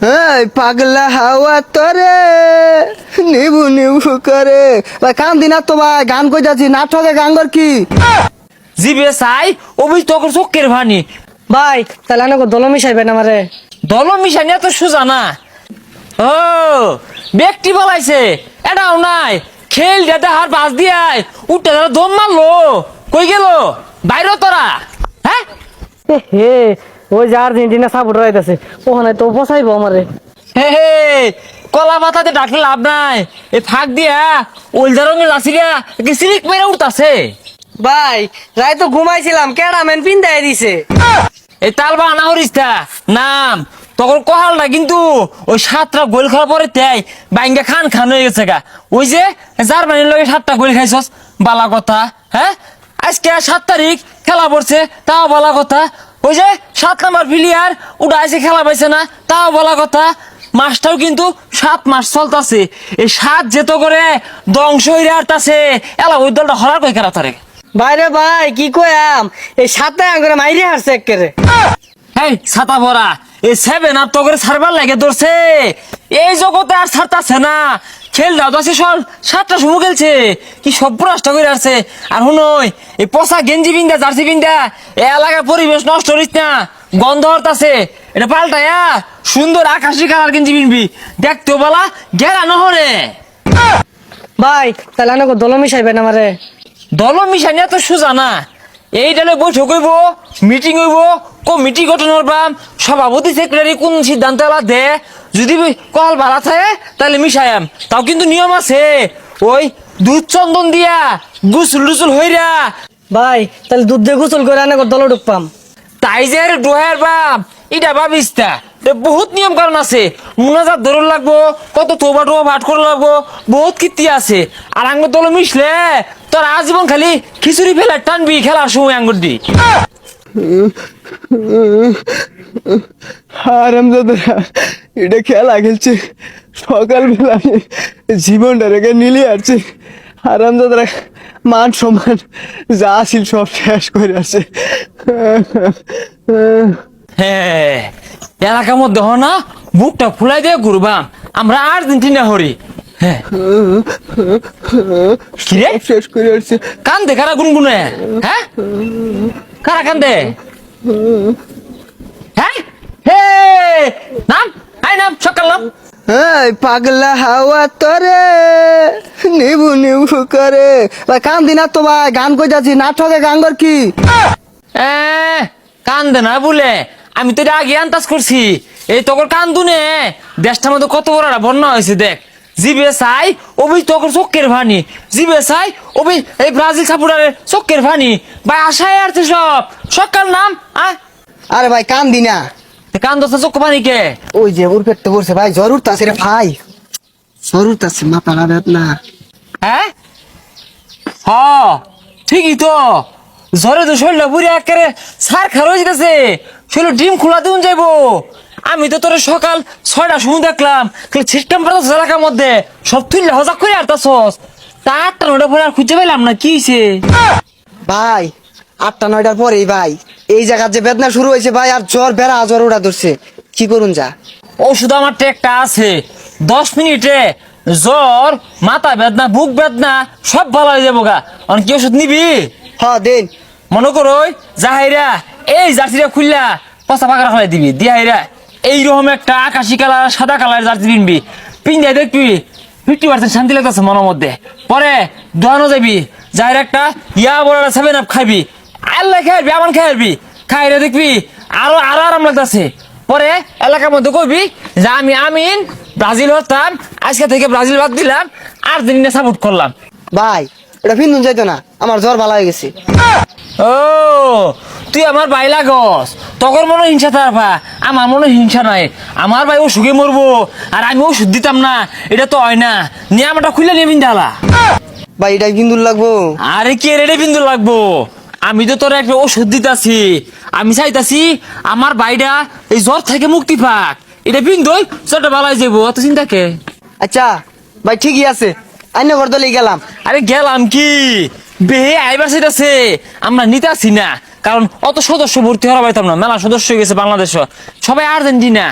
এই পাগলা হাওয়া তরে নিবু নিবু করে। ভাই কান দিনা তো ভাই গান কই যাচ্ছি নাটকে গান কর কি? জিবে চাই অভি তোর চোখের ভানি। ভাই তাহলে আনকো দল মিশাইবেন আমারে। দল মিশানি এত সোজা না। ও ব্যক্তি বলাইছে এটাও নাই। খেল যাতে হার বাস দিয়াই উঠে ধরে দম মারলো। কই গেল? বাইরে তোরা হ্যাঁ? হে ওই যে আর্জেন্টিনা সাপোর্টার আইতাছে ওখানে তো বসাইবো আমারে। হে হে কলা পাতাতে ডাকলে লাভ নাই। এই ফাঁক দিয়া ওলদা রঙের লাসিরা কি সিলিক মেরে উঠতাছে? ভাই রাই তো ঘুমাইছিলাম ক্যারামেন পিন্দাই দিছে। এই তালবা আনা হরিস্তা নাম তখন কহালটা কিন্তু ওই সাতটা গোল খাওয়ার পরে তাই বাইঙ্গা খান খান হয়ে গেছে গা। ওই যে জার্মানির লগে সাতটা গোল খাইছস বালা কথা হ্যাঁ? আজকে সাত তারিখ খেলা পড়ছে তাও বলা কথা। ওই যে সাত নাম্বার প্লেয়ার ওটা আইসে খেলা পাইছে না তাও বলা কথা মাসটাও কিন্তু সাত মাস চলতাছে। এই সাত যেত করে ধ্বংস হইরে আরতাছে। এলা ওই দলটা হরার কই খেলা তারে? বাইরে ভাই কি কয়াম এই সাতটা করে মাইরে হারছে একেরে এই ছাতা ভরা এই সেভেন আর তো করে সারবার লাগে ধরছে। এই জগতে আর ছাড়তাছে না। দাও তো সব সাতটা সময় খেলছে। কি সব রাস্তা করে আসছে। আর শুনই এই পচা গেঞ্জি পিন্দা জার্সি পিন্দা এ এলাকার পরিবেশ নষ্ট করিস না। গন্ধ হরতাছে এটা পাল্টায়া সুন্দর আকাশি কালার গেঞ্জি পিনবি। দেখতেও বলা গেরা নহরে। ভাই তাহলে আনকো দল মিশাইবেন আমারে। দল মিশানি এত সোজা না। এই ডালে বৈঠক হইব মিটিং হইব কমিটি গঠন করবাম সভাপতি সেক্রেটারি কোন সিদ্ধান্ত দে। যদি কল ভাড়া থাকে তাহলে মিশায়াম তাও কিন্তু নিয়ম আছে। ওই দুধ চন্দন দিয়া গুসুল টুসুল হইরা। ভাই তাহলে দুধ দিয়ে গোসল করে আনকো দল ঢুকপাম। তাই যে ডোহার বাপ এটা ভাবিসটা এ বহুত নিয়ম কারণ আছে। মুনাজাত ধরুন লাগবো কত তোবা টোবা ভাট করে লাগবো বহুত কীর্তি আছে। আর আঙ্গুর দল মিশলে তোর আজীবন খালি খিচুড়ি ফেলে টানবি খেলার সময় আঙ্গুর দি। হারামজাদারা এটা খেলা খেলছে সকালবেলা আমি জীবনটা রেখে নিলে আসছে হারামজাদারা মান সম্মান যা ছিল সব শেষ করে আসছে। হ্যাঁ এলাকার মধ্যে হ না বুকটা ফুলাই দিয়ে ঘুরবাম। আমরা আর্জেন্টিনা হরি। হ্যাঁ কি রে? সব শেষ করে আসছে। কান্দে কারা গুনগুনে? হ্যাঁ কারা কান্দে? হ্যাঁ হে! নাম? আই নাম সকাল নাম? এই পাগলা হাওয়া তরে নিবু নিবু করে। ভাই কান দিনা তো ভাই গান কই যাচ্ছি নাটকে গান কর কি? এ, কান্দে না বলে আমি তো আগে আন্দাজ করছি। এই তোর কান্দুনে দেশটার মধ্যে কত বড় একটা বন্যা হয়েছে দেখ। জিবে চাই ওবি তোর চোখের ভানি। জিবে চাই ওবি এই ব্রাজিল সাপুরারের চোখের ভানি। ভাই আশায় আসছে সব। সকাল নাম আরে ভাই কান দিনা কান দশটা চোখ পানি কে ওই যে ওর পেটটা পড়ছে ভাই জ্বর উঠতাছে রে ভাই। জ্বর উঠতাছে মাথা না। হ্যাঁ হ ঠিকই তো। জ্বরে তো শরীরটা বুড়ি একেবারে সার খার হয়ে যেতেছে। শরীর ডিম খোলা দিন যাইবো। আমি তো তোর সকাল ছয়টার সময় দেখলাম খালি ছিটকাম পারতো এলাকার মধ্যে। সব তুললে হজাক করে আর তাছস তা আটটা নটা পরে আর খুঁজে পেলাম না কি? ভাই আটটা নয়টার পরেই ভাই। এই জায়গার যে বেদনা শুরু হয়েছে ভাই আর জ্বর বেড়া জ্বর ওটা ধরছে। কি করুন যা। ওষুধ আমার একটা আছে। দশ মিনিটে জ্বর মাথা বেদনা বুক বেদনা সব ভালো হয়ে যাব গা। অন কি ওষুধ নিবি? হ দেন। মনে করো জাহাইরা এই জার্সিটা খুললা পচা পাকড়া ফেলাই দিবি। দিহাইরা এইরকম একটা আকাশি কালার সাদা কালার জার্সি পিনবি। পিন্দাই দেখবি ফিফটি পার্সেন্ট শান্তি লাগতেছে মনের মধ্যে। পরে দোয়ানো যাবি। যাই একটা ইয়া বড় সেভেন আপ খাবি আল্লাহ খাইবি আমার খাইবি খাইরে দেখবি আরও আরও আরাম লাগতেছে। পরে এলাকার মধ্যে কইবি যে আমি আমিন ব্রাজিল হতাম আজকে থেকে ব্রাজিল বাদ দিলাম আর্জেন্টিনা সাপোর্ট করলাম। ভাই এটা ফিন্দুন যাইতো না আমার জ্বর ভালো হয়ে গেছে। ও তুই আমার ভাই লাগস। তখন মনে হিংসা তার ভা আমার মনে হিংসা নাই। আমার ভাই ও সুখে মরবো আর আমি ওষুধ দিতাম না এটা তো হয় না। নিয়ে আমারটা খুলে নিয়ে বিন্দালা ভাই এটা ফিন্দুন লাগবো? আরে কে রেডে বিন্দু লাগবো? আমি তো তোর একটা ওষুধ দিতাছি আমি চাইতাছি আমার ভাইটা এই জ্বর থেকে মুক্তি পাক। এটা বিন্দুই ভালো হয়ে যাব অত চিন্তা কে? আচ্ছা ভাই ঠিকই আছে আইন ঘর দলে গেলাম। আরে গেলাম কি? বেহে আইবার আছে আমরা নিতে আসি না কারণ অত সদস্য ভর্তি হওয়া পাইতাম না মেলা সদস্য হয়ে গেছে বাংলাদেশ। সবাই আর্জেন্টিনা